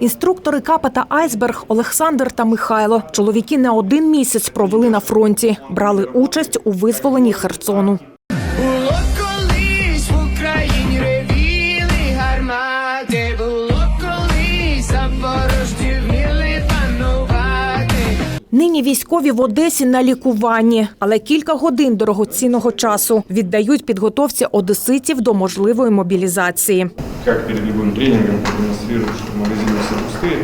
Інструктори капа та айсберг Олександр та Михайло. Чоловіки не один місяць провели на фронті, брали участь у визволенні Херсону. Нині військові в Одесі на лікуванні, але кілька годин дорогоцінного часу віддають підготовці одеситів до можливої мобілізації. как перед любым тренингом продемонстрирую, что магазины все пустые.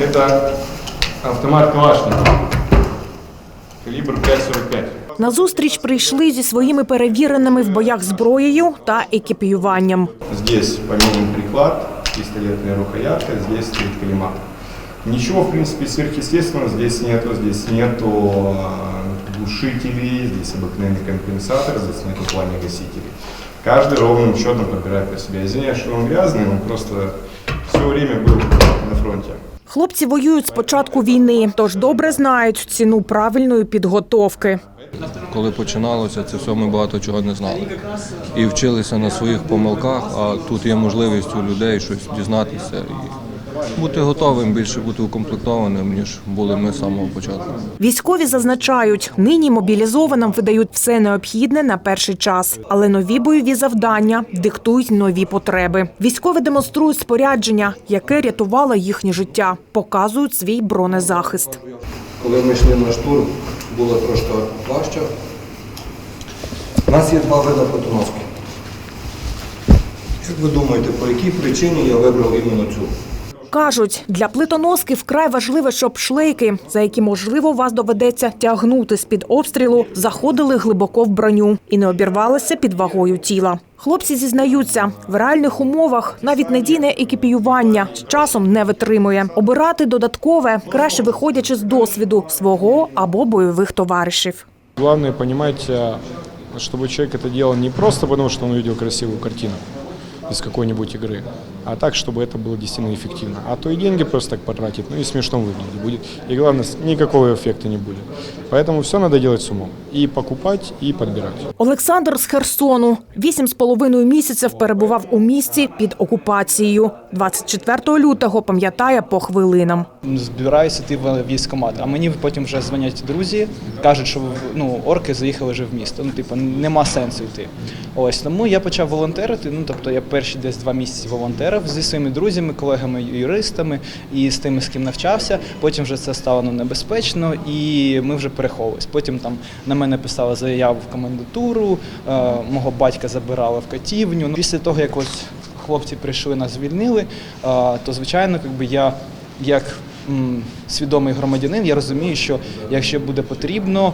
Это автомат Калашникова, калибр 5,45. На зустріч прийшли зі своїми перевіреними в боях зброєю та екіпіюванням. Здесь поменен приклад, пистолетная рукоятка, здесь стоит коллиматор. Ничего, в принципе, сверхъестественного здесь нету. Здесь нету э, глушителей, здесь обыкновенный компенсатор, здесь нету пламя-гасителей. Каждый ровным счетом подбирает по себе. Я извиняюсь, что он грязный, он просто все время был на фронте. Хлопці воюють з початку війни, тож добре знають ціну правильної підготовки. Коли починалося, це все ми багато чого не знали. І вчилися на своїх помилках, а тут є можливість у людей щось дізнатися і бути готовим, більше бути укомплектованим, ніж були ми з самого початку. Військові зазначають, нині мобілізованим видають все необхідне на перший час, але нові бойові завдання диктують нові потреби. Військові демонструють спорядження, яке рятувало їхнє життя, показують свій бронезахист. Коли ми йшли на штурм, було трошки важче. У нас є два види плитоноски. Як ви думаєте, по якій причині я вибрав іменно цю? Кажуть, для плитоноски вкрай важливо, щоб шлейки, за які можливо вас доведеться тягнути з під обстрілу, заходили глибоко в броню і не обірвалися під вагою тіла. Хлопці зізнаються, в реальних умовах навіть надійне екіпіювання з часом не витримує. Обирати додаткове краще виходячи з досвіду свого або бойових товаришів. Понимать, а, чтобы человек это делал не просто потому, что он увидел красивую картину из какой-нибудь игры, а так, чтобы это было действительно эффективно. А то и деньги просто так потратить, ну и смешно выглядеть будет. И главное, с- никакого эффекта не будет. Поэтому все надо делать с умом. И покупать, и подбирать. Олександр з Херсону вісім з половиною місяців перебував у місті під окупацією. 24 лютого пам'ятає по хвилинам. збираюся йти в військкомат. А мені потім вже дзвонять друзі, кажуть, що ну, орки заїхали вже в місто. Ну, типу, нема сенсу йти. Ось тому я почав волонтерити. Ну, тобто я перші десь два місяці волонтерив зі своїми друзями, колегами, юристами і з тими, з ким навчався. Потім вже це стало ну, небезпечно, і ми вже переховувались. Потім там на мене писали заяву в комендатуру, е, мого батька забирали в катівню. Ну, Після того, як ось хлопці прийшли, нас звільнили, е, то звичайно, якби я як свідомий громадянин, я розумію, що якщо буде потрібно,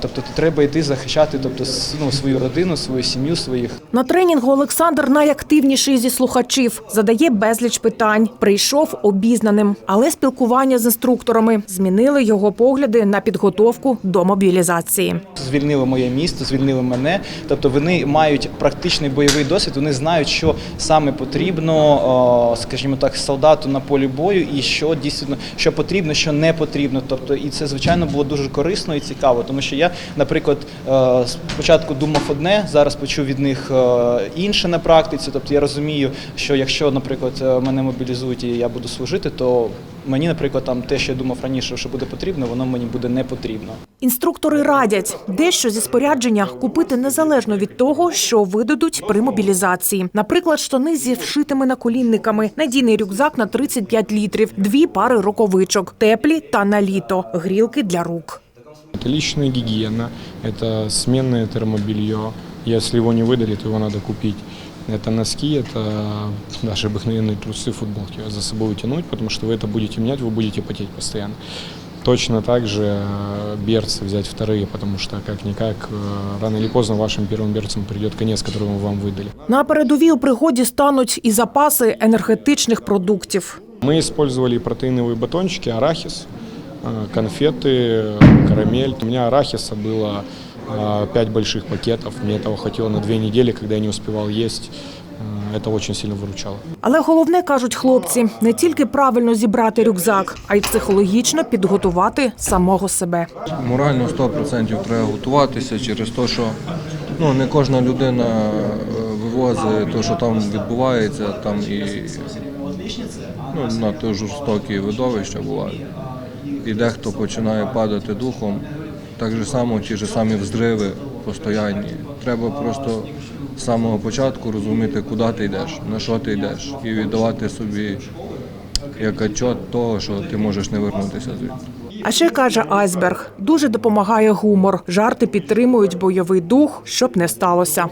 тобто то треба йти захищати, тобто ну, свою родину, свою сім'ю, своїх На тренінгу Олександр найактивніший зі слухачів, задає безліч питань. Прийшов обізнаним, але спілкування з інструкторами змінили його погляди на підготовку до мобілізації. звільнили моє місто, звільнили мене. Тобто вони мають практичний бойовий досвід, вони знають, що саме потрібно, скажімо так, солдату на полі бою, і що дійсно що потрібно, що не потрібно. Тобто, і це звичайно було дуже корисно і цікаво, тому що я, наприклад, е, спочатку думав одне, зараз почув від них е, інше на практиці. Тобто я розумію, що якщо, наприклад, е, мене мобілізують і я буду служити, то мені, наприклад, там те, що я думав раніше, що буде потрібно, воно мені буде не потрібно. Інструктори радять дещо зі спорядження купити незалежно від того, що видадуть при мобілізації. Наприклад, штани зі вшитими наколінниками, надійний рюкзак на 35 літрів, дві пари рукавичок, теплі та на літо, грілки для рук. Это личная гигиена, это сменное термобелье. Если его не выдали, то его надо купить. Это носки, это даже обыкновенные трусы, футболки за собой тянуть, потому что вы это будете менять, вы будете потеть постоянно. Точно так же э, берцы взять вторые, потому что как-никак э, рано или поздно вашим первым берцам придет конец, который мы вам выдали. На передовій у пригоді стануть і запаси енергетичних продуктів. Мы использовали протеиновые батончики, арахис, э, конфеты, э, карамель. У меня арахиса было 5 больших пакетов. Мне этого хватило на две недели, когда я не успевал есть. Э, Это очень сильно выручало. Але головне кажуть хлопці не тільки правильно зібрати рюкзак, а й психологічно підготувати самого себе. Морально 100% треба готуватися через те, що ну, не кожна людина е, вивозить те, що там відбувається, там і ну, надто жорстокі видовища бувають. І дехто починає падати духом. Так же само ті ж самі взриви постоянні. Треба просто самого початку розуміти, куди ти йдеш, на що ти йдеш, і віддавати собі як отчет того, що ти можеш не вернутися звідти. А ще каже Айсберг, дуже допомагає гумор. Жарти підтримують бойовий дух, щоб не сталося.